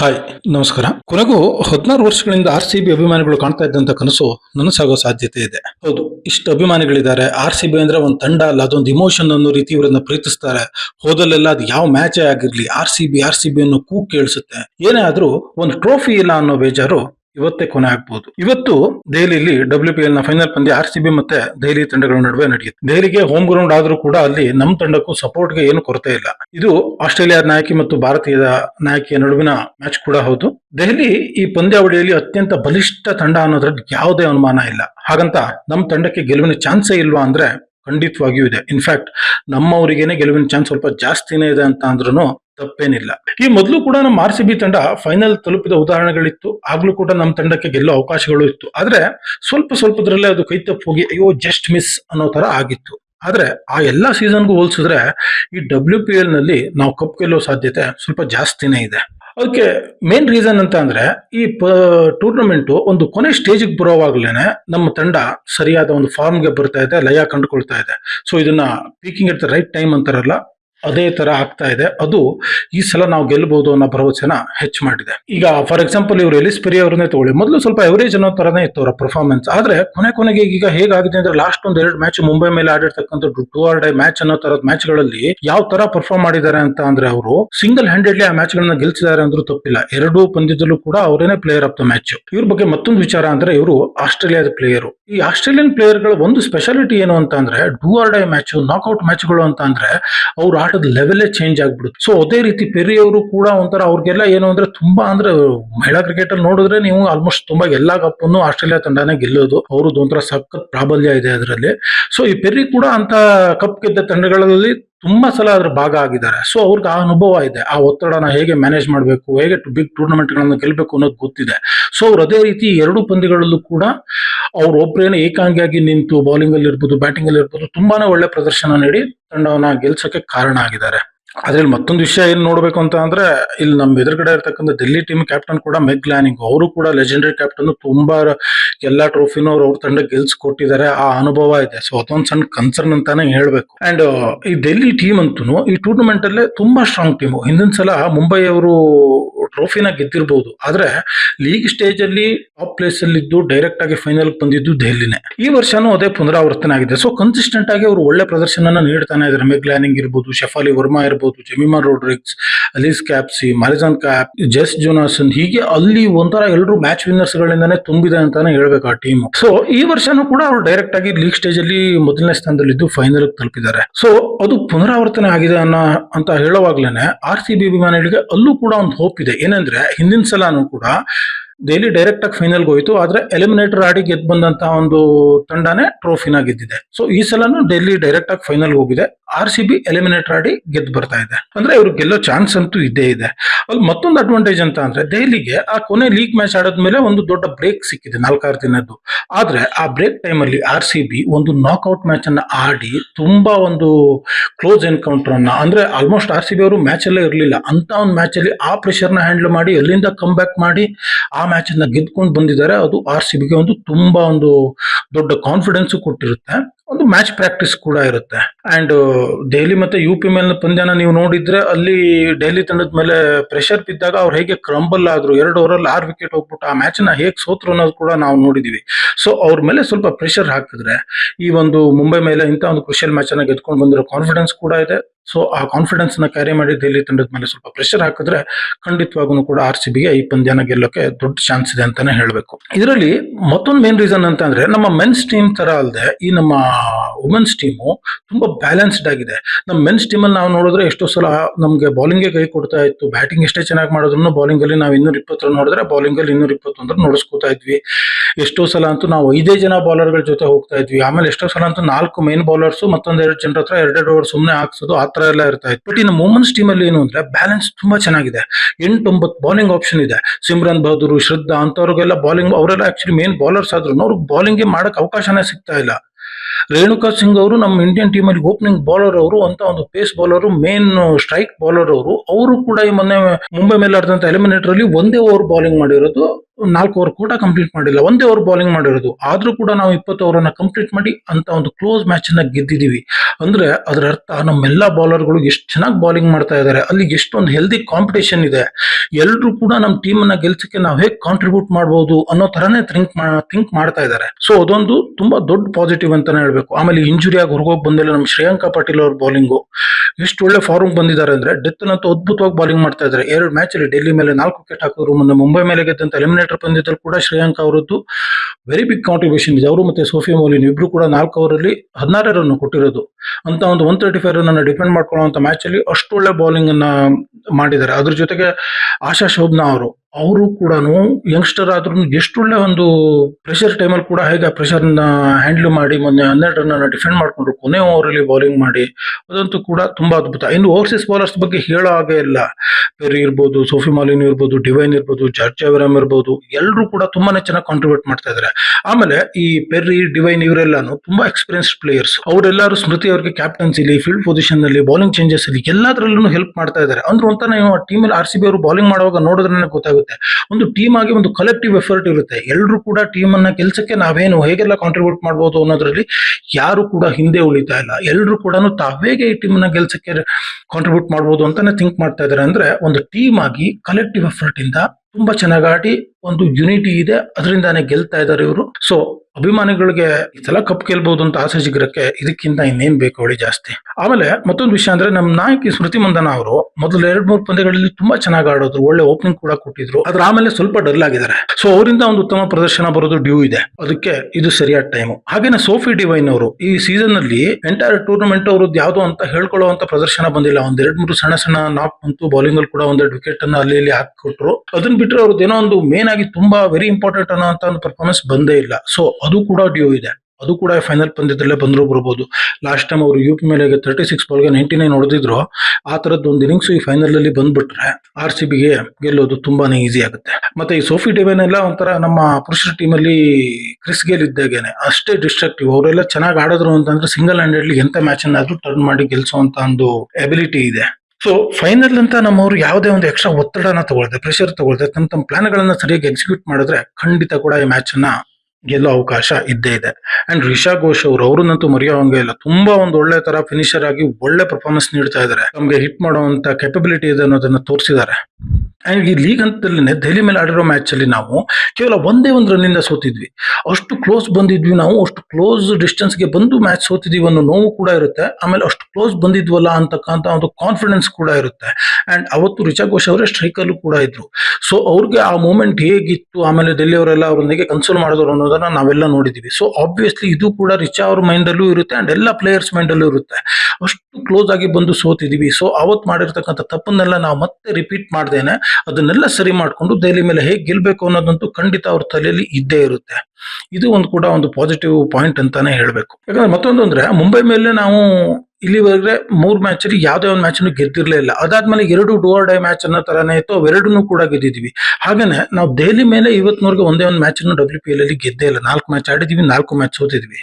Hi, ನಮಸ್ಕಾರ. ಕೊನೆಗೂ ಹದಿನಾರು ವರ್ಷಗಳಿಂದ ಆರ್ ಸಿ ಬಿ ಅಭಿಮಾನಿಗಳು ಕಾಣ್ತಾ ಇದ್ದಂತ ಕನಸು ನನಸಾಗೋ ಸಾಧ್ಯತೆ ಇದೆ. ಹೌದು, ಇಷ್ಟು ಅಭಿಮಾನಿಗಳಿದ್ದಾರೆ. ಆರ್ ಸಿ ಬಿ ಅಂದ್ರೆ ಒಂದು ತಂಡ ಅಲ್ಲ, ಅದೊಂದು ಇಮೋಷನ್ ಅನ್ನೋ ರೀತಿ ಇವರನ್ನ ಪ್ರೀತಿಸ್ತಾರೆ. ಹೋದಲ್ಲೆಲ್ಲ ಅದು ಯಾವ ಮ್ಯಾಚೇ ಆಗಿರ್ಲಿ, R C B, R C B ಅನ್ನೋ ಕೂಗ್ ಕೇಳಿಸುತ್ತೆ. ಏನೇ ಆದ್ರೂ ಒಂದು ಟ್ರೋಫಿ ಇಲ್ಲ ಅನ್ನೋ ಬೇಜಾರು ಇವತ್ತೇ ಕೊನೆ ಆಗ್ಬಹುದು ಇವತ್ತು ದೆಹಲಿಯಲ್ಲಿ ಡಬ್ಲ್ಯೂ ಪಿ ಎಲ್ನ ಫೈನಲ್ ಪಂದ್ಯ ಆರ್ ಸಿಬಿ ಮತ್ತೆ ದೆಹಲಿ ತಂಡಗಳ ನಡುವೆ ನಡೆಯುತ್ತೆ. ದೆಹಲಿಗೆ ಹೋಮ್ ಗ್ರೌಂಡ್ ಆದ್ರೂ ಕೂಡ ಅಲ್ಲಿ ನಮ್ಮ ತಂಡಕ್ಕೂ ಸಪೋರ್ಟ್ಗೆ ಏನು ಕೊರತೆ ಇಲ್ಲ. ಇದು ಆಸ್ಟ್ರೇಲಿಯಾದ ನಾಯಕಿ ಮತ್ತು ಭಾರತೀಯ ನಾಯಕಿಯ ನಡುವಿನ ಮ್ಯಾಚ್ ಕೂಡ ಹೌದು. ದೆಹಲಿ ಈ ಪಂದ್ಯಾವಳಿಯಲ್ಲಿ ಅತ್ಯಂತ ಬಲಿಷ್ಠ ತಂಡ ಅನ್ನೋದ್ರಲ್ಲಿ ಯಾವುದೇ ಅನುಮಾನ ಇಲ್ಲ. ಹಾಗಂತ ನಮ್ಮ ತಂಡಕ್ಕೆ ಗೆಲುವಿನ ಚಾನ್ಸೇ ಇಲ್ವಾ ಅಂದ್ರೆ ಖಂಡಿತವಾಗಿಯೂ ಇದೆ. ಇನ್ಫ್ಯಾಕ್ಟ್ ನಮ್ಮವರಿಗೇನೆ ಗೆಲುವಿನ ಚಾನ್ಸ್ ಸ್ವಲ್ಪ ಜಾಸ್ತಿನೇ ಇದೆ ಅಂತ ಅಂದ್ರೂ ತಪ್ಪೇನಿಲ್ಲ. ಈ ಮೊದಲು ಕೂಡ ನಮ್ಮ ಆರ್ ಸಿ ಬಿ ತಂಡ ಫೈನಲ್ ತಲುಪಿದ ಉದಾಹರಣೆಗಳಿತ್ತು. ಆಗ್ಲೂ ಕೂಡ ನಮ್ಮ ತಂಡಕ್ಕೆ ಗೆಲ್ಲೋ ಅವಕಾಶಗಳು ಇತ್ತು. ಆದ್ರೆ ಸ್ವಲ್ಪ ಸ್ವಲ್ಪದ್ರಲ್ಲೇ ಅದು ಕೈ ತಪ್ಪು ಹೋಗಿ, ಅಯ್ಯೋ ಜಸ್ಟ್ ಮಿಸ್ ಅನ್ನೋ ತರ ಆಗಿತ್ತು. ಆದ್ರೆ ಆ ಎಲ್ಲಾ ಸೀಸನ್ಗೂ ಹೋಲಿಸಿದ್ರೆ ಈ ಡಬ್ಲ್ಯೂ ಪಿ ಎಲ್ನಲ್ಲಿ ನಾವು ಕಪ್ ಗೆಲ್ಲೋ ಸಾಧ್ಯತೆ ಸ್ವಲ್ಪ ಜಾಸ್ತಿನೇ ಇದೆ. ಅದಕ್ಕೆ ಮೇನ್ ರೀಸನ್ ಅಂತ ಅಂದ್ರೆ ಈ ಟೂರ್ನಮೆಂಟ್ ಒಂದು ಕೊನೆ ಸ್ಟೇಜಿಗೆ ಬರೋವಾಗ್ಲೇನೆ ನಮ್ಮ ತಂಡ ಸರಿಯಾದ ಒಂದು ಫಾರ್ಮ್ಗೆ ಬರ್ತಾ ಇದೆ, ಲಯ ಕಂಡುಕೊಳ್ತಾ ಇದೆ. ಸೊ ಇದನ್ನ peaking at the right time ಅಂತಾರಲ್ಲ ಅದೇ ತರ ಆಗ್ತಾ ಇದೆ. ಅದು ಈ ಸಲ ನಾವು ಗೆಲ್ಲಬಹುದು ಅನ್ನೋ ಭರವಸೆನ ಹೆಚ್ಚು ಮಾಡಿದೆ. ಈಗ ಫಾರ್ ಎಕ್ಸಾಂಪಲ್ ಇವರು ಎಲಿಸ್ ಪೆರಿ ಅವ್ರನ್ನೇ ತಗೊಳ್ಳಿ. ಮೊದಲು ಸ್ವಲ್ಪ ಎವರೇಜ್ ಅನ್ನೋ ತರನೇ ಇತ್ತು ಅವರ ಪರ್ಫಾರ್ಮೆನ್ಸ್ ಆದ್ರೆ ಕೊನೆ ಕೊನೆಗೆ ಈಗ ಹೇಗಾಗಿದೆ ಅಂದ್ರೆ ಲಾಸ್ಟ್ ಒಂದ್ ಎರಡು ಮ್ಯಾಚ್ ಮುಂಬೈ ಮೇಲೆ ಆಡಿರ್ತಕ್ಕಂಥ ಟೂ ಆರ್ ಡೈ ಮ್ಯಾಚ್ ಅನ್ನೋ ತರದ ಮ್ಯಾಚ್ಗಳಲ್ಲಿ ಯಾವ ತರ ಪರ್ಫಾರ್ಮ್ ಮಾಡಿದ್ದಾರೆ ಅಂತ ಅಂದ್ರೆ ಅವರು ಸಿಂಗಲ್ ಹ್ಯಾಂಡೆಡ್ಲಿ ಆ ಮ್ಯಾಚ್ ಗಳನ್ನ ಗೆಲ್ಸಿದ್ದಾರೆ ಅಂದ್ರೂ ತಪ್ಪಿಲ್ಲ. ಎರಡೂ ಪಂದ್ಯದಲ್ಲೂ ಕೂಡ ಅವರೇನೆ ಪ್ಲೇಯರ್ ಆಫ್ ದ ಮ್ಯಾಚ್ ಇವ್ರ ಬಗ್ಗೆ ಮತ್ತೊಂದು ವಿಚಾರ ಅಂದ್ರೆ ಇವರು ಆಸ್ಟ್ರೇಲಿಯಾದ ಪ್ಲೇಯರ್ ಈ ಆಸ್ಟ್ರೇಲಿಯನ್ ಪ್ಲೇಯರ್ಗಳ ಒಂದು ಸ್ಪೆಷಾಲಿಟಿ ಏನು ಅಂತ ಅಂದ್ರೆ do or die match knockout ಮ್ಯಾಚ್ಗಳು ಅಂತ ಅಂದ್ರೆ ಅವ್ರ ಆಟದ ಲೆವೆಲ್ಲೇ ಚೇಂಜ್ ಆಗ್ಬಿಡುತ್ತೆ. ಸೊ ಅದೇ ರೀತಿ ಪೆರಿಯವರು ಕೂಡ ಒಂಥರ ಅವ್ರಿಗೆಲ್ಲ ಏನು ಅಂದ್ರೆ ತುಂಬಾ ಅಂದ್ರೆ ಮಹಿಳಾ ಕ್ರಿಕೆಟ್ ಅಲ್ಲಿ ನೋಡಿದ್ರೆ ನೀವು ಆಲ್ಮೋಸ್ಟ್ ತುಂಬಾ ಎಲ್ಲಾ ಕಪ್ಪನ್ನು ಆಸ್ಟ್ರೇಲಿಯಾ ತಂಡನೇ ಗೆಲ್ಲೋದು. ಅವ್ರದ್ದು ಒಂಥರ ಸಖತ್ ಪ್ರಾಬಲ್ಯ ಇದೆ ಅದರಲ್ಲಿ. ಸೊ ಈ ಪೆರಿ ಕೂಡ ಅಂತ ಕಪ್ ಗೆದ್ದ ತಂಡಗಳಲ್ಲಿ ತುಂಬಾ ಸಲ ಅದ್ರ ಭಾಗ ಆಗಿದ್ದಾರೆ. ಸೊ ಅವ್ರಿಗೆ ಆ ಅನುಭವ ಇದೆ. ಆ ಒತ್ತಡನ ಹೇಗೆ ಮ್ಯಾನೇಜ್ ಮಾಡಬೇಕು? ಹೇಗೆ ಬಿಗ್ ಟೂರ್ನಮೆಂಟ್ ಗಳನ್ನ ಗೆಲ್ಲಬೇಕು ಅನ್ನೋದು ಗೊತ್ತಿದೆ. ಸೊ ಅವ್ರು ಅದೇ ರೀತಿ ಎರಡು ಪಂದ್ಯಗಳಲ್ಲೂ ಕೂಡ ಅವ್ರು ಏಕಾಂಗಿಯಾಗಿ ನಿಂತು ಬೌಲಿಂಗ್ ಅಲ್ಲಿ ಇರ್ಬೋದು ಬ್ಯಾಟಿಂಗ್ ಅಲ್ಲಿ ಇರ್ಬೋದು ತುಂಬಾನೇ ಒಳ್ಳೆ ಪ್ರದರ್ಶನ ನೀಡಿ ತಂಡವನ್ನ ಗೆಲ್ಸಕ್ಕೆ ಕಾರಣ ಆಗಿದ್ದಾರೆ. ಅದ್ರಲ್ಲಿ ಮತ್ತೊಂದು ವಿಷಯ ಏನ್ ನೋಡಬೇಕು ಅಂತ ಅಂದ್ರೆ, ಇಲ್ಲಿ ನಮ್ಮ ಎದುರುಗಡೆ ಇರ್ತಕ್ಕಂಥ ದಿಲ್ಲಿ ಟೀಮ್ ಕ್ಯಾಪ್ಟನ್ ಕೂಡ ಮೆಗ್ ಲ್ಯಾನಿಂಗ್ ಅವರು ಕೂಡ ಲೆಜೆಂಡರಿ ಕ್ಯಾಪ್ಟನ್ ತುಂಬಾ ಎಲ್ಲಾ ಟ್ರೋಫಿನೂ ಅವ್ರು ಅವ್ರ ತಂಡ ಗೆಲ್ಸ್ ಕೊಟ್ಟಿದ್ದಾರೆ. ಆ ಅನುಭವ ಇದೆ. ಸೊ ಅದೊಂದು ಸಣ್ಣ ಕನ್ಸರ್ನ್ ಅಂತಾನೆ ಹೇಳ್ಬೇಕು. ಅಂಡ್ ಈ ಡೆಲ್ಲಿ ಟೀಮ್ ಅಂತೂ ಈ ಟೂರ್ನಮೆಂಟ್ ಅಲ್ಲೇ ತುಂಬಾ ಸ್ಟ್ರಾಂಗ್ ಟೀಮ್ ಹಿಂದಿನ ಸಲ ಮುಂಬೈ ಅವರು ಟ್ರೋಫಿನ ಗೆದ್ದಿರಬಹುದು ಆದ್ರೆ ಲೀಗ್ ಸ್ಟೇಜ್ ಅಲ್ಲಿ ಟಾಪ್ ಪ್ಲೇಸ್ ಅಲ್ಲಿ ಇದ್ದು ಡೈರೆಕ್ಟ್ ಆಗಿ ಫೈನಲ್ ಬಂದಿದ್ದು ದೆಹಲಿನೇ ಈ ವರ್ಷನೂ ಅದೇ ಪುನರಾವರ್ತನೆ ಆಗಿದೆ. ಸೊ ಕನ್ಸಿಸ್ಟೆಂಟ್ ಆಗಿ ಅವರು ಒಳ್ಳೆ ಪ್ರದರ್ಶನ ನೀಡ್ತಾನೆ ಇದ್ದಾರೆ. ಮೆಗ್ ಲ್ಯಾನಿಂಗ್ ಇರ್ಬೋದು ಶಫಾಲಿ ವರ್ಮಾ ಇರ್ಬೋದು Jemimah Rodrigues Alice Capsey Marizanne Kapp Jess Jonassen ಹೀಗೆ ಅಲ್ಲಿ ಒಂಥರ ಎಲ್ಲರೂ ಮ್ಯಾಚ್ ವಿನ್ನರ್ಸ್ ಗಳಿಂದಾನೆ ತುಂಬಿದೆ ಅಂತಾನೆ ಹೇಳ್ಬೇಕು ಆ ಟೀಮ್ ಸೊ ಈ ವರ್ಷನೂ ಕೂಡ ಅವರು ಡೈರೆಕ್ಟ್ ಆಗಿ ಲೀಗ್ ಸ್ಟೇಜ್ ಅಲ್ಲಿ ಮೊದಲನೇ ಸ್ಥಾನದಲ್ಲಿದ್ದು ಫೈನಲ್ ತಲುಪಿದ್ದಾರೆ. ಸೊ ಅದು ಪುನರಾವರ್ತನೆ ಆಗಿದೆ ಅನ್ನೋ, ಅಂತ ಹೇಳುವಾಗ್ಲೇನೆ ಆರ್ ಸಿ ಬಿ ಅಭಿಮಾನಿಗಳಿಗೆ ಅಲ್ಲೂ ಕೂಡ ಒಂದು ಹೋಪ್ ಇದೆ. ಏನಂದ್ರೆ, ಹಿಂದಿನ ಸಲನೂ ಕೂಡ ದೆಹಲಿ ಡೈರೆಕ್ಟ್ ಆಗಿ ಫೈನಲ್ ಹೋಯಿತು. ಆದ್ರೆ ಎಲಿಮಿನೇಟರ್ ಆಡಿ ಗೆದ್ದು ಬಂದಂತಹ ಒಂದು ತಂಡನೇ ಟ್ರೋಫಿನ ಗೆದ್ದಿದೆ. ಸೊ ಈ ಸಲನು ಡೆಲ್ಲಿ ಡೈರೆಕ್ಟ್ ಆಗಿ ಫೈನಲ್ ಹೋಗಿದೆ. ಆರ್ ಸಿ ಬಿ ಎಲಿಮಿನೇಟರ್ ಆಡಿ ಗೆದ್ದು ಬರ್ತಾ ಇದೆ. ಅಂದ್ರೆ ಇವ್ರು ಗೆಲ್ಲೋ ಚಾನ್ಸ್ ಅಂತೂ ಇದ್ದೇ ಇದೆ. ಅಲ್ಲಿ ಮತ್ತೊಂದು ಅಡ್ವಾಂಟೇಜ್ ಅಂತ ಅಂದ್ರೆ ದೆಹಲಿಗೆ ಆ ಕೊನೆ ಲೀಗ್ ಮ್ಯಾಚ್ ಆಡದ್ಮೇಲೆ ಒಂದು ದೊಡ್ಡ ಬ್ರೇಕ್ ಸಿಕ್ಕಿದೆ, ನಾಲ್ಕಾರು ದಿನದ್ದು. ಆದ್ರೆ ಆ ಬ್ರೇಕ್ ಟೈಮ್ ಅಲ್ಲಿ ಆರ್ ಸಿ ಬಿ ಒಂದು ನಾಕ್ಔಟ್ ಮ್ಯಾಚ್ ಅನ್ನ ಆಡಿ ತುಂಬಾ ಒಂದು ಕ್ಲೋಸ್ ಎನ್ಕೌಂಟರ್ ಅನ್ನ, ಅಂದ್ರೆ ಆಲ್ಮೋಸ್ಟ್ ಆರ್ ಸಿ ಬಿ ಅವರು ಮ್ಯಾಚ್ ಅಲ್ಲೇ ಇರಲಿಲ್ಲ. ಅಂತ ಒಂದು ಮ್ಯಾಚ್ ಅಲ್ಲಿ ಆ ಪ್ರೆಷರ್ನ ಹ್ಯಾಂಡಲ್ ಮಾಡಿ, ಎಲ್ಲಿಂದ ಕಮ್ ಬ್ಯಾಕ್ ಮಾಡಿ, ಆ ಮ್ಯಾಚ್ ಅನ್ನ ಗೆದ್ಕೊಂಡು ಬಂದಿದ್ದಾರೆ, ಅದು ಆರ್ ಸಿ ಬಿಗೆ ಒಂದು ತುಂಬಾ ಒಂದು ದೊಡ್ಡ ಕಾನ್ಫಿಡೆನ್ಸ್ ಕೊಟ್ಟಿರುತ್ತೆ. ಒಂದು ಮ್ಯಾಚ್ ಪ್ರಾಕ್ಟೀಸ್ ಕೂಡ ಇರುತ್ತೆ. ಅಂಡ್ ದೆಹಲಿ ಮತ್ತೆ ಯು ಪಿ ಮೇಲಿನ ಪಂದ್ಯನ ನೀವು ನೋಡಿದ್ರೆ ಅಲ್ಲಿ ಡೆಹಲಿ ತಂಡದ ಮೇಲೆ ಪ್ರೆಷರ್ ಬಿದ್ದಾಗ ಅವ್ರು ಹೇಗೆ ಕ್ರಂಬಲ್ ಆದ್ರು, ಎರಡು ಓವರಲ್ಲಿ ಆರು ವಿಕೆಟ್ ಹೋಗ್ಬಿಟ್ಟು ಆ ಮ್ಯಾಚ್ನ ಹೇಗೆ ಸೋತ್ರು ಅನ್ನೋದು ಕೂಡ ನಾವು ನೋಡಿದೀವಿ. ಸೊ ಅವ್ರ ಮೇಲೆ ಸ್ವಲ್ಪ ಪ್ರೆಷರ್ ಹಾಕಿದ್ರೆ ಈ ಒಂದು ಮುಂಬೈ ಮೇಲೆ ಇಂಥ ಒಂದು ಕ್ರಿಷಿಯಲ್ ಮ್ಯಾಚ್ ಅನ್ನ ಗೆದ್ಕೊಂಡು ಬಂದಿರೋ ಕಾನ್ಫಿಡೆನ್ಸ್ ಕೂಡ ಇದೆ. ಸೊ ಆ ಕಾನ್ಫಿಡೆನ್ಸ್ನ ಕ್ಯಾರಿ ಮಾಡಿ ದೆಹಲಿ ತಂಡದ ಮೇಲೆ ಸ್ವಲ್ಪ ಪ್ರೆಷರ್ ಹಾಕಿದ್ರೆ ಖಂಡಿತವಾಗೂ ಕೂಡ ಆರ್ ಸಿ ಬಿಗೆ ಈ ಪಂದ್ಯನ ಗೆಲ್ಲೋಕೆ ದೊಡ್ಡ ಚಾನ್ಸ್ ಇದೆ ಅಂತಾನೆ ಹೇಳಬೇಕು. ಇದರಲ್ಲಿ ಮತ್ತೊಂದು ಮೇನ್ ರೀಸನ್ ಅಂತ ಅಂದ್ರೆ ನಮ್ಮ ಮೆನ್ಸ್ ಟೀಮ್ ತರ ಅಲ್ಲದೆ ಈ ನಮ್ಮ ವುಮೆನ್ಸ್ ಟೀಮು ತುಂಬಾ ಬ್ಯಾಲೆನ್ಸ್ಡ್ ಆಗಿದೆ. ನಮ್ಮ ಮೆನ್ಸ್ ಅಲ್ಲಿ ನಾವು ನೋಡಿದ್ರೆ ಎಷ್ಟೋ ಸಲ ನಮಗೆ ಬೌಲಿಂಗ್ ಕೈ ಕೊಡ್ತಾ ಇತ್ತು ಬ್ಯಾಟಿಂಗ್ ಎಷ್ಟೇ ಚೆನ್ನಾಗಿ ಮಾಡಿದ್ರು ಬೌಲಿಂಗ್ ಅಲ್ಲಿ ನಾವು ಇನ್ನೂರ ಇಪ್ಪತ್ತರ ನೋಡಿದ್ರೆ ಬೌಲಿಂಗ್ ಅಲ್ಲಿ ಇನ್ನೂರ ಇಪ್ಪತ್ತೊಂದರ ನೋಡಿಸ್ಕೋತಾ ಇದ್ವಿ. ಎಷ್ಟೋ ಸಲ ಅಂತೂ ನಾವು ಐದೇ ಜನ ಬೌಲರ್ಗಳ ಜೊತೆ ಹೋಗ್ತಾ ಇದ್ವಿ. ಆಮೇಲೆ ಎಷ್ಟೋ ಸಲ ಅಂತೂ ನಾಲ್ಕು ಮೇನ್ ಬೌಲರ್ಸ್ ಮತ್ತೊಂದ್ ಎರಡು ಜನರ ಹತ್ರ ಎರಡೆರಡು ಓವರ್ ಸುಮ್ಮನೆ ಹಾಕ್ಸೋದು ಆ ತರ ಎಲ್ಲ ಇರ್ತಾ ಇತ್ತು. ಬಟ್ ಇನ್ನು ವುಮೆನ್ಸ್ ಟೀಮ್ ಅಲ್ಲಿ ಏನು ಅಂದ್ರೆ ಬ್ಯಾಲೆನ್ಸ್ ತುಂಬಾ ಚೆನ್ನಾಗಿದೆ. ಎಂಟೊಂಬತ್ತು ಬೌಲಿಂಗ್ ಆಪ್ಷನ್ ಇದೆ. ಸಿಮ್ರನ್ ಬಹದ್ದೂರು, ಶ್ರದ್ಧಾ ಅಂತವ್ರಿಗೆಲ್ಲ ಬೌಲಿಂಗ್ ಅವರೆಲ್ಲ ಆಕ್ಚುಲಿ ಮೇನ್ ಬೌಲರ್ಸ್ ಆದ್ರು ಅವ್ರಿಗೆ ಬೌಲಿಂಗ್ ಮಾಡಕ್ ಅವಕಾಶನೇ ಸಿಗ್ತಾ ಇಲ್ಲ. ರೇಣುಕಾ ಸಿಂಗ್ ಅವರು ನಮ್ಮ ಇಂಡಿಯನ್ ಟೀಮ್ ಅಲ್ಲಿ ಓಪನಿಂಗ್ ಬೌಲರ್ ಅವರು ಅಂತ ಒಂದು pace bowler main strike bowler ಅವರು ಅವರು ಕೂಡ ಈ ಮೊನ್ನೆ ಮುಂಬೈ ಮೇಲೆ ಆಡಿದಂತ ಎಲಿಮಿನೇಟರ್ ಅಲ್ಲಿ ಒಂದೇ ಓವರ್ ಬೌಲಿಂಗ್ ಮಾಡಿರೋದು ನಾಲ್ಕು ಓವರ್ ಕೂಡ ಕಂಪ್ಲೀಟ್ ಮಾಡಿಲ್ಲ. ಒಂದೇ ಓವರ್ ಬೌಲಿಂಗ್ ಮಾಡಿರೋದು. ಆದ್ರೂ ಕೂಡ ನಾವು ಇಪ್ಪತ್ತು ಓವರನ್ನ ಕಂಪ್ಲೀಟ್ ಮಾಡಿ ಅಂತ ಒಂದು ಕ್ಲೋಸ್ ಮ್ಯಾಚ್ ಅನ್ನ ಗೆದ್ದಿದೀವಿ. ಅಂದ್ರೆ ಅದರ ಅರ್ಥ ನಮ್ಮೆಲ್ಲ ಬೌಲರ್ಗಳು ಎಷ್ಟು ಚೆನ್ನಾಗಿ ಬೌಲಿಂಗ್ ಮಾಡ್ತಾ ಇದ್ದಾರೆ ಅಲ್ಲಿ ಎಷ್ಟೊಂದು ಹೆಲ್ದಿ ಕಾಂಪಿಟೇಷನ್ ಇದೆ. ಎಲ್ಲರೂ ಕೂಡ ನಮ್ಮ ಟೀಮ್ ಅನ್ನ ಗೆಲ್ಸಕ್ಕೆ ನಾವು ಹೇಗೆ ಕಾಂಟ್ರಿಬ್ಯೂಟ್ ಮಾಡಬಹುದು ಅನ್ನೋ ತರನೇ ಥಿಂಕ್ ಥಿಂಕ್ ಮಾಡ್ತಾ ಇದ್ದಾರೆ ಸೊ ಅದೊಂದು ತುಂಬಾ ದೊಡ್ಡ ಪಾಸಿಟಿವ್ ಅಂತಾನೆ ಹೇಳ್ಬೇಕು. ಆಮೇಲೆ ಇಂಜುರಿ ಆಗಿ ಹೊರಗೋಗಿ ಬಂದಿಲ್ಲ ನಮ್ಮ ಶ್ರೇಯಾಂಕ ಪಾಟೀಲ್ ಅವ್ರ ಬೌಲಿಂಗು ಎಷ್ಟು ಒಳ್ಳೆ ಫಾರ್ಮ್ ಬಂದಿದ್ದಾರೆ ಅಂದ್ರೆ ಡೆತ್ ಅಂತ ಅದ್ಭುತವಾಗಿ ಬೌಲಿಂಗ್ ಮಾಡ್ತಾ ಇದ್ದಾರೆ ಎರಡು ಮ್ಯಾಚ್ ಅಲ್ಲಿ ಡೆಲ್ಲಿ ಮೇಲೆ ನಾಲ್ಕು ವಿಕೆಟ್ ಹಾಕಿದ್ರು ಮುಂದೆ ಮುಂಬೈ ಮೇಲೆ ಗೆದ್ದಂತ ಎಲಿಮಿನೇಟರ್ ಪಂದ್ಯದಲ್ಲಿ ಕೂಡ ಶ್ರೇಯಾಂಕ್ ಅವರದ್ದು ವೆರಿ ಬಿಗ್ ಕಾಂಟ್ರಿಬ್ಯೂಷನ್ ಇದೆ. ಅವರು ಮತ್ತೆ ಸೋಫಿಯಾ ಮೌಲಿನ್ ಇಬ್ರು ಕೂಡ ನಾಲ್ಕು ಅವರಲ್ಲಿ ಹದಿನಾರು ರನ್ ಕೊಟ್ಟಿರೋದು. ಅಂತ ಒಂದು one thirty five run depend ಮಾಡ್ಕೊಳ್ಳುವಂತ match ಅಲ್ಲಿ ಅಷ್ಟು ಒಳ್ಳೆ ಬೌಲಿಂಗ್ ಅನ್ನ ಮಾಡಿದ್ದಾರೆ. ಅದ್ರ ಜೊತೆಗೆ ಆಶಾ ಶೋಭ್ನಾ ಅವರು ಅವರು ಕೂಡ ಯಂಗ್ಸ್ಟರ್ ಆದ್ರೂ ಎಷ್ಟು ಒಳ್ಳೆ ಒಂದು ಪ್ರೆಷರ್ ಟೈಮಲ್ಲಿ ಕೂಡ ಹೇಗೆ ಪ್ರೆಷರ್ನ ಹ್ಯಾಂಡಲ್ ಮಾಡಿ ಮೊನ್ನೆ ಹನ್ನೆರಡು ರನ್ನ ಡಿಫೆಂಡ್ ಮಾಡ್ಕೊಂಡ್ರು. ಕೊನೆ ಓವರ್ ಅಲ್ಲಿ ಬೌಲಿಂಗ್ ಮಾಡಿ. ಅದಂತೂ ಕೂಡ ತುಂಬಾ ಅದ್ಭುತ. ಇನ್ನು ಓವರ್ಸೀಸ್ ಬೌಲರ್ಸ್ ಬಗ್ಗೆ ಹೇಳೋ ಹಾಗೆ ಇಲ್ಲ. ಪೆರಿ ಇರ್ಬೋದು, ಸೋಫಿ ಮಾಲಿನ್ ಇರ್ಬೋದು, ಡಿವೈನ್ ಇರ್ಬೋದು, ಜಾರ್ಜ್ ಅವರಾಮ್ ಇರ್ಬೋದು ಎಲ್ಲರೂ ಕೂಡ ತುಂಬಾನೇ ಚೆನ್ನಾಗಿ ಕಾಂಟ್ರಿಬ್ಯೂಟ್ ಮಾಡ್ತಾ ಇದ್ದಾರೆ ಆಮೇಲೆ ಈ ಪೆರ್ರಿ ಡಿವೈನ್ ಇವರೆಲ್ಲಾನು ತುಂಬಾ ಎಕ್ಸ್ಪೀರಿಯನ್ಸ್ ಪ್ಲೇಯರ್ಸ್ ಅವರೆಲ್ಲರೂ ಸ್ಮೃತಿ ಅವರಿಗೆ ಕ್ಯಾಪ್ಟನ್ಸಿಲಿ ಫೀಲ್ಡ್ ಪೊಸಿಷನ್ ಅಲ್ಲಿ ಬೌಲಿಂಗ್ ಚೇಂಜಸ್ ಅಲ್ಲಿ ಎಲ್ಲದರಲ್ಲೂ ಹೆಲ್ಪ್ ಮಾಡ್ತಾ ಇದ್ದಾರೆ ಅಂದ್ರೆ ಒಂಥರ ನೀವು ಟೀಮ್ ಅಲ್ಲಿ ಆರ್ ಸಿ ಬಿ ಅವರು ಬೌಲಿಂಗ್ ಮಾಡುವಾಗ ನೋಡಿದ್ರೆ ನನಗೆ ಗೊತ್ತಾಗುತ್ತೆ ಒಂದು ಟೀಮ್ ಆಗಿ ಒಂದು ಕಲೆಕ್ಟಿವ್ ಎಫರ್ಟ್ ಇರುತ್ತೆ. ಎಲ್ಲರೂ ಕೂಡ ಟೀಮ್ ಅನ್ನ ಕೆಲಸಕ್ಕೆ ನಾವೇನು ಹೇಗೆಲ್ಲ ಕಾಂಟ್ರಿಬ್ಯೂಟ್ ಮಾಡಬಹುದು ಅನ್ನೋದ್ರಲ್ಲಿ ಯಾರು ಕೂಡ ಹಿಂದೆ ಉಳಿತಾ ಇಲ್ಲ. ಎಲ್ಲರೂ ಕೂಡ ತಾವೇಗೆ ಈ ಟೀಮ್ನ ಕೆಲಸಕ್ಕೆ ಕಾಂಟ್ರಿಬ್ಯೂಟ್ ಮಾಡಬಹುದು ಅಂತಾನೆ ಥಿಂಕ್ ಮಾಡ್ತಾ ಇದ್ದಾರೆ ಅಂದ್ರೆ ಒಂದು ಟೀಮ್ ಆಗಿ ಕಲೆಕ್ಟಿವ್ ಎಫರ್ಟ್ ಇಂದ ತುಂಬಾ ಚೆನ್ನಾಗಿ ಆಡಿ ಒಂದು ಯುನಿಟಿ ಇದೆ, ಅದರಿಂದಾನೇ ಗೆಲ್ತಾ ಇದ್ದಾರೆ ಇವರು. ಸೊ ಅಭಿಮಾನಿಗಳಿಗೆ ಈ ಸಲ ಕಪ್ ಗೆಲ್ಬಹುದು ಅಂತ ಆಸೆ ಸಿಗರಕ್ಕೆ ಇದಕ್ಕಿಂತ ಇನ್ನೇನ್ ಬೇಕು ಅವಳಿ ಜಾಸ್ತಿ. ಆಮೇಲೆ ಮತ್ತೊಂದು ವಿಷಯ ಅಂದ್ರೆ ನಮ್ಮ ನಾಯಕಿ ಸ್ಮೃತಿ ಮಂದನ ಅವರು ಮೊದಲು ಎರಡ್ ಮೂರು ಪಂದ್ಯಗಳಲ್ಲಿ ತುಂಬಾ ಚೆನ್ನಾಗಿ ಆಡೋದ್ರು, ಒಳ್ಳೆ ಓಪನಿಂಗ್ ಕೂಡ ಕೊಟ್ಟಿದ್ರು. ಅದ್ರ ಆಮೇಲೆ ಸ್ವಲ್ಪ ಡಲ್ ಆಗಿದ್ದಾರೆ. ಸೊ ಅವರಿಂದ ಒಂದು ಉತ್ತಮ ಪ್ರದರ್ಶನ ಬರೋದು ಡ್ಯೂ ಇದೆ. ಅದಕ್ಕೆ ಇದು ಸರಿಯಾದ ಟೈಮ್ ಹಾಗೇನೆ ಸೋಫಿ ಡಿವೈನ್ ಅವರು ಈ ಸೀಸನ್ ಅಲ್ಲಿ ಎಂಟೈರ್ ಟೂರ್ನಮೆಂಟ್ ಅವ್ರದ್ದು ಯಾವ್ದು ಅಂತ ಹೇಳ್ಕೊಳ್ಳುವಂತ ಪ್ರದರ್ಶನ ಬಂದಿಲ್ಲ. ಒಂದ್ ಎರಡ್ ಮೂರು ಸಣ್ಣ ಸಣ್ಣ ನಾಕ್ ಬಂತು ಬೌಲಿಂಗ್ ಅಲ್ಲಿ ಕೂಡ ಒಂದೆರಡು ವಿಕೆಟ್ ಅನ್ನ ಅಲ್ಲಿ ಇಲ್ಲಿ ಹಾಕಿಕೊಟ್ರು. ಅದನ್ನ ಬಿಟ್ಟರೆ ಅವ್ರದ್ದು ಏನೋ ಒಂದು ಮೇನ್ ಆಗಿ ತುಂಬಾ ವೆರಿ ಇಂಪಾರ್ಟೆಂಟ್ ಅನ್ನೋ ಒಂದು ಪರ್ಫಾರ್ಮೆನ್ಸ್ ಬಂದೇ ಇಲ್ಲ. ಸೊ ಅದು ಕೂಡ ಡ್ಯೂ ಇದೆ. ಅದು ಕೂಡ ಫೈನಲ್ ಪಂದ್ಯದಲ್ಲೇ ಬಂದ್ರು ಬರ್ಬೋದು. ಲಾಸ್ಟ್ ಟೈಮ್ ಅವರು ಯು ಪಿ ಮೇಲೆ ತರ್ಟಿ ಸಿಕ್ಸ್ ಬಾಲ್ಗೆ ನೈಂಟಿ ನೈನ್ ಹೊಡೆದಿದ್ರು, ಆ ತರದ್ದು ಒಂದು ಇನ್ನಿಂಗ್ಸ್ ಈ ಫೈನಲ್ ಅಲ್ಲಿ ಬಂದ್ಬಿಟ್ರೆ ಆರ್ ಸಿ ಬಿಗೆ ಗೆಲ್ಲೋದು ತುಂಬಾನೇ ಈಸಿ ಆಗುತ್ತೆ. ಮತ್ತೆ ಈ ಸೋಫಿ ಡಿವೈನ್ ಎಲ್ಲ ಒಂಥರ ನಮ್ಮ ಪುರುಷರ ಟೀಮ್ ಅಲ್ಲಿ ಕ್ರಿಸ್ ಗೇಲ್ ಇದ್ದಾಗೇನೆ, ಅಷ್ಟೇ ಡಿಸ್ಟ್ರಕ್ಟಿವ್ ಅವರೆಲ್ಲ ಚೆನ್ನಾಗಿ ಆಡಿದ್ರು ಅಂತಂದ್ರೆ ಸಿಂಗಲ್ ಹ್ಯಾಂಡೆಡ್ಲಿ ಎಂತ ಮ್ಯಾಚ್ ಅನ್ನಾದ್ರೂ ಟರ್ನ್ ಮಾಡಿ ಗೆಲ್ಸುವಂತ ಒಂದು ಎಬಿಲಿಟಿ ಇದೆ. ಸೊ ಫೈನಲ್ ಅಂತ ನಮ್ಮವರು ಯಾವುದೇ ಒಂದು ಎಕ್ಸ್ಟ್ರಾ ಒತ್ತಡನ ತಗೊಳ್ದೆ ಪ್ರೆಷರ್ ತಗೊಳ್ದೆ, ತಮ್ಮ ತಮ್ಮ ಪ್ಲಾನ್ ಗಳನ್ನ ಸರಿಯಾಗಿ ಎಕ್ಸಿಕ್ಯೂಟ್ ಮಾಡಿದ್ರೆ ಖಂಡಿತ ಕೂಡ ಈ ಮ್ಯಾಚ್ ಅನ್ನ ಗೆಲ್ಲೋ ಅವಕಾಶ ಇದ್ದೇ ಇದೆ. ಅಂಡ್ ರಿಷಾ ಘೋಷ್ ಅವರು, ಅವ್ರನ್ನಂತೂ ಮರೆಯೋಂಗೆ ಇಲ್ಲ. ತುಂಬಾ ಒಂದು ಒಳ್ಳೆ ತರ ಫಿನಿಷರ್ ಆಗಿ ಒಳ್ಳೆ ಪರ್ಫಾರ್ಮೆನ್ಸ್ ನೀಡ್ತಾ ಇದ್ದಾರೆ ನಮ್ಗೆ ಹಿಟ್ ಮಾಡುವಂತ ಕೆಪಬಿಲಿಟಿ ಇದೆ ಅನ್ನೋದನ್ನ ತೋರಿಸಿದ್ದಾರೆ. ಈ ಲೀಗ್ ಹಂತದಲ್ಲಿನೇ ದೆಹಲಿ ಮೇಲೆ ಆಡಿರೋ ಮ್ಯಾಚಲ್ಲಿ ನಾವು ಕೇವಲ ಒಂದೇ ಒಂದು ರನ್ನಿಂದ ಸೋತಿದ್ವಿ. ಅಷ್ಟು ಕ್ಲೋಸ್ ಬಂದಿದ್ವಿ ನಾವು, ಅಷ್ಟು ಕ್ಲೋಸ್ ಡಿಸ್ಟೆನ್ಸ್ಗೆ ಬಂದು ಮ್ಯಾಚ್ ಸೋತಿದ್ವಿ ಅನ್ನೋ ನೋವು ಕೂಡ ಇರುತ್ತೆ. ಆಮೇಲೆ ಅಷ್ಟು ಕ್ಲೋಸ್ ಬಂದಿದ್ವಲ್ಲ ಅಂತಕ್ಕಂಥ ಒಂದು ಕಾನ್ಫಿಡೆನ್ಸ್ ಕೂಡ ಇರುತ್ತೆ. ಆ್ಯಂಡ್ ಅವತ್ತು ರಿಚಾ ಘೋಷ್ ಅವರೇ ಸ್ಟ್ರೈಕಲ್ಲೂ ಕೂಡ ಇದ್ರು. ಸೊ ಅವ್ರಿಗೆ ಆ ಮೂಮೆಂಟ್ ಹೇಗಿತ್ತು? ಆಮೇಲೆ ಡೆಲ್ಲಿ ಅವರೆಲ್ಲ ಅವರೊಂದಿಗೆ ಕನ್ಸೋಲ್ ಮಾಡಿದ್ರು ಅನ್ನೋದನ್ನ ನಾವೆಲ್ಲ ನೋಡಿದೀವಿ. ಸೊ ಆಬ್ವಿಯಸ್ಲಿ ಇದು ಕೂಡ ರಿಚಾ ಅವ್ರ ಮೈಂಡ್ ಅಲ್ಲೂ ಇರುತ್ತೆ ಅಂಡ್ ಎಲ್ಲ ಪ್ಲೇಯರ್ಸ್ ಮೈಂಡ್ ಅಲ್ಲೂ ಇರುತ್ತೆ. ಅಷ್ಟು ಕ್ಲೋಸ್ ಆಗಿ ಬಂದು ಸೋತಿದೀವಿ. ಸೊ ಅವತ್ತು ಮಾಡಿರ್ತಕ್ಕಂಥ ತಪ್ಪನ್ನೆಲ್ಲ ನಾವು ಮತ್ತೆ ರಿಪೀಟ್ ಮಾಡ್ದೇನೆ. ಅದನ್ನೆಲ್ಲ ಸರಿ ಮಾಡ್ಕೊಂಡು ದೆಹಲಿ ಮೇಲೆ ಹೇಗೆ ಗೆಲ್ಲಬೇಕು ಅನ್ನೋದಂತೂ ಖಂಡಿತ ಅವ್ರ ತಲೆಯಲ್ಲಿ ಇದ್ದೇ ಇರುತ್ತೆ. ಇದು ಒಂದು ಕೂಡ ಒಂದು ಪಾಸಿಟಿವ್ ಪಾಯಿಂಟ್ ಅಂತಾನೆ ಹೇಳಬೇಕು. ಯಾಕಂದ್ರೆ ಮತ್ತೊಂದು ಅಂದ್ರೆ, ಮುಂಬೈ ಮೇಲೆ ನಾವು ಇಲ್ಲಿವರೆಗೆ ಮೂರು ಮ್ಯಾಚ್ ಅಲ್ಲಿ ಯಾವ್ದೇ ಒಂದು ಮ್ಯಾಚ್ ಗೆದ್ದಿರ್ಲೇ ಇಲ್ಲ. ಅದಾದ್ಮೇಲೆ ಎರಡು ಡೋರ್ ಡೈ ಮ್ಯಾಚ್ ಅನ್ನೋ ತರನೇ ಇತ್ತು. ಅವೆರಡನ್ನೂ ಕೂಡ ಗೆದ್ದಿದ್ವಿ. ಹಾಗೇನೆ ನಾವು ದೆಹಲಿ ಮೇಲೆ ಇವತ್ತಿನವರೆಗೆ ಒಂದೇ ಒಂದು ಮ್ಯಾಚ್ ಅನ್ನು ಡಬ್ಲ್ಯೂ ಪಿ ಎಲ್ ಅಲ್ಲಿ ಗೆದ್ದೇ ಇಲ್ಲ. ನಾಲ್ಕು ಮ್ಯಾಚ್ ಆಡಿದ್ವಿ, ನಾಲ್ಕು ಮ್ಯಾಚ್ ಸೋತಿದ್ವಿ.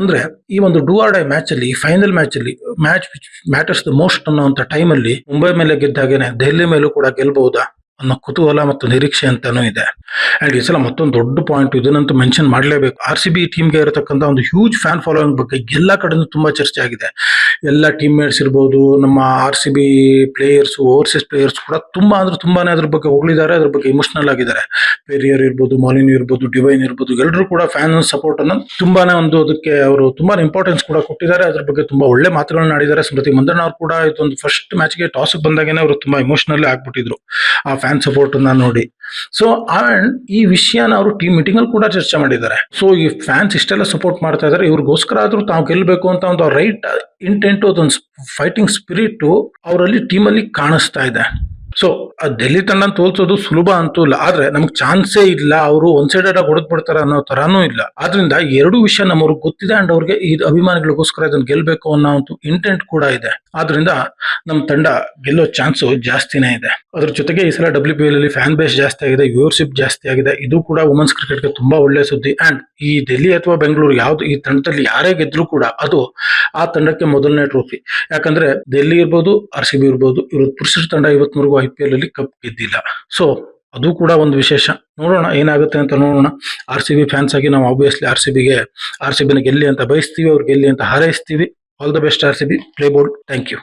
ಅಂದ್ರೆ ಈ ಒಂದು ಡೂ ಆರ್ ಡೈ ಮ್ಯಾಚ್ ಅಲ್ಲಿ ಫೈನಲ್ ಮ್ಯಾಚ್ ಅಲ್ಲಿ ಮ್ಯಾಚ್ ಮ್ಯಾಟರ್ಸ್ ದ ಮೋಸ್ಟ್ ಅನ್ನೋಂಥ ಟೈಮ್ ಅಲ್ಲಿ ಮುಂಬೈ ಮೇಲೆ ಗೆದ್ದಾಗೇನೆ ದೆಹಲಿ ಮೇಲೂ ಕೂಡ ಗೆಲ್ಬಹುದಾ? ಅನ್ನೋ ಕುತೂಹಲ ಮತ್ತು ನಿರೀಕ್ಷೆ ಅಂತಾನೂ ಇದೆ. ಅಂಡ್ ಈ ಸಲ ಮತ್ತೊಂದು ದೊಡ್ಡ ಪಾಯಿಂಟ್ ಇದನ್ನಂತೂ ಮೆನ್ಷನ್ ಮಾಡಲೇಬೇಕು. ಆರ್ ಸಿ ಬಿ ಟೀಮ್ಗೆ ಇರತಕ್ಕಂಥ ಒಂದು ಹ್ಯೂಜ್ ಫ್ಯಾನ್ ಫಾಲೋಯಿಂಗ್ ಬಗ್ಗೆ ಎಲ್ಲ ಕಡೆನೂ ತುಂಬಾ ಚರ್ಚೆ ಆಗಿದೆ. ಎಲ್ಲ ಟೀಮ್ ಮೇಟ್ಸ್ ಇರ್ಬೋದು, ನಮ್ಮ R C B players overseas players ಕೂಡ ತುಂಬಾ ಅಂದ್ರೆ ತುಂಬಾನೇ ಅದ್ರ ಬಗ್ಗೆ ಹೊಗಳಿದ್ದಾರೆ, ಅದ್ರ ಬಗ್ಗೆ ಇಮೋಷನಲ್ ಆಗಿದ್ದಾರೆ. ಪೆರಿಯರ್ ಇರ್ಬೋದು ಮಾಲಿನ್ ಇರ್ಬೋದು ಡಿವೈನ್ ಇರ್ಬೋದು ಎಲ್ಲರೂ ಕೂಡ ಫ್ಯಾನ್ ಸಪೋರ್ಟ್ ಅನ್ನು ತುಂಬಾನೇ ಒಂದು ಅದಕ್ಕೆ ಅವರು ತುಂಬಾ ಇಂಪಾರ್ಟೆನ್ಸ್ ಕೂಡ ಕೊಟ್ಟಿದ್ದಾರೆ. ಅದ್ರ ಬಗ್ಗೆ ತುಂಬಾ ಒಳ್ಳೆ ಮಾತುಗಳನ್ನ ಆಡಿದ್ದಾರೆ. ಸ್ಮೃತಿ ಮಂದಣ್ಣ ಅವ್ರು ಕೂಡ ಇದೊಂದು ಫಸ್ಟ್ ಮ್ಯಾಚ್ಗೆ ಟಾಸ್ ಬಂದಾಗೇನೆ ಅವರು ತುಂಬಾ ಇಮೋಷನಲ್ ಆಗ್ಬಿಟ್ಟಿದ್ರು. ಆ ಫ್ಯಾನ್ ಸಪೋರ್ಟ್ ಅನ್ನ ನೋಡಿ. ಸೊ ಅಂಡ್ ಈ ವಿಷಯನ ಅವರು ಟೀಮ್ ಮೀಟಿಂಗ್ ಅಲ್ಲಿ ಕೂಡ ಚರ್ಚೆ ಮಾಡಿದ್ದಾರೆ. ಸೊ ಈ ಫ್ಯಾನ್ಸ್ ಇಷ್ಟೆಲ್ಲ ಸಪೋರ್ಟ್ ಮಾಡ್ತಾ ಇದ್ದಾರೆ ಇವ್ರಿಗೋಸ್ಕರ ಆದ್ರೂ ತಾವು ಗೆಲ್ಬೇಕು ಅಂತ ಒಂದು ರೈಟ್ ಇಂಟೆಂಟು ಅದೊಂದು ಫೈಟಿಂಗ್ ಸ್ಪಿರಿಟ್ ಅವರಲ್ಲಿ ಟೀಮ್ ಅಲ್ಲಿ ಕಾಣಿಸ್ತಾ ಇದೆ. ಸೊ ಡೆಲ್ಲಿ ತಂಡ ತೋಲ್ಸೋದು ಸುಲಭ ಅಂತೂ ಇಲ್ಲ. ಆದ್ರೆ ನಮ್ಗೆ ಚಾನ್ಸೇ ಇಲ್ಲ. ಅವರು ಒಂದ್ ಸೈಡ್ ಆಗಿ ಹೊಡೆದ್ ಬಿಡ್ತಾರ ಅನ್ನೋ ತರಾನೂ ಇಲ್ಲ. ಆದ್ರಿಂದ ಎರಡು ವಿಷಯ ನಮ್ಮವ್ರಿಗೆ ಗೊತ್ತಿದೆ ಅಂಡ್ ಅವ್ರಿಗೆ ಈ ಅಭಿಮಾನಿಗಳಿಗೋಸ್ಕರ ಇದನ್ನ ಗೆಲ್ಬೇಕು ಅನ್ನೋ ಒಂದು ಇಂಟೆಂಟ್ ಕೂಡ ಇದೆ. ಆದ್ರಿಂದ ನಮ್ ತಂಡ ಗೆಲ್ಲೋ ಚಾನ್ಸು ಜಾಸ್ತಿನೇ ಇದೆ. ಅದ್ರ ಜೊತೆಗೆ ಈ ಸಲ ಡಬ್ಲ್ಯೂ ಪಿ ಎಲ್ ಅಲ್ಲಿ ಫ್ಯಾನ್ ಬೇಸ್ ಜಾಸ್ತಿ ಆಗಿದೆ ವ್ಯೂವರ್ಶಿಪ್ ಜಾಸ್ತಿ ಆಗಿದೆ. ಇದು ಕೂಡ ವುಮೆನ್ಸ್ ಕ್ರಿಕೆಟ್ಗೆ ತುಂಬಾ ಒಳ್ಳೆ ಸುದ್ದಿ. ಅಂಡ್ ಈ ಡೆಲ್ಲಿ ಅಥವಾ ಬೆಂಗಳೂರು ಯಾವ್ದು, ಈ ತಂಡದಲ್ಲಿ ಯಾರೇ ಗೆದ್ರು ಕೂಡ ಅದು ಆ ತಂಡಕ್ಕೆ ಮೊದಲನೇ ಟ್ರೋಫಿ ಯಾಕಂದ್ರೆ ಡೆಲ್ಲಿ ಇರ್ಬೋದು ಆರ್ ಸಿ ಬಿ ಇರ್ಬೋದು ಇವರು ಪುರುಷರ ತಂಡ ಇವತ್ತಿನವರೆಗೂ ಐ ಪಿ ಎಲ್ ಅಲ್ಲಿ ಕಪ್ ಗೆದ್ದಿಲ್ಲ. ಸೊ ಅದು ಕೂಡ ಒಂದು ವಿಶೇಷ. ನೋಡೋಣ ಏನಾಗುತ್ತೆ ಅಂತ ನೋಡೋಣ. ಆರ್ ಸಿ ಬಿ ಫ್ಯಾನ್ಸ್ ಆಗಿ ನಾವು ಆಬ್ವಿಯಸ್ಲಿ ಆರ್ ಸಿ ಬಿಗೆ ಆರ್ ಸಿ ಬಿನ ಗೆಲ್ಲಿ ಅಂತ ಬಯಸ್ತೀವಿ, ಅವ್ರು ಗೆಲ್ಲಿ ಅಂತ ಹಾರೈಸ್ತೀವಿ. All the best R C B play bold thank you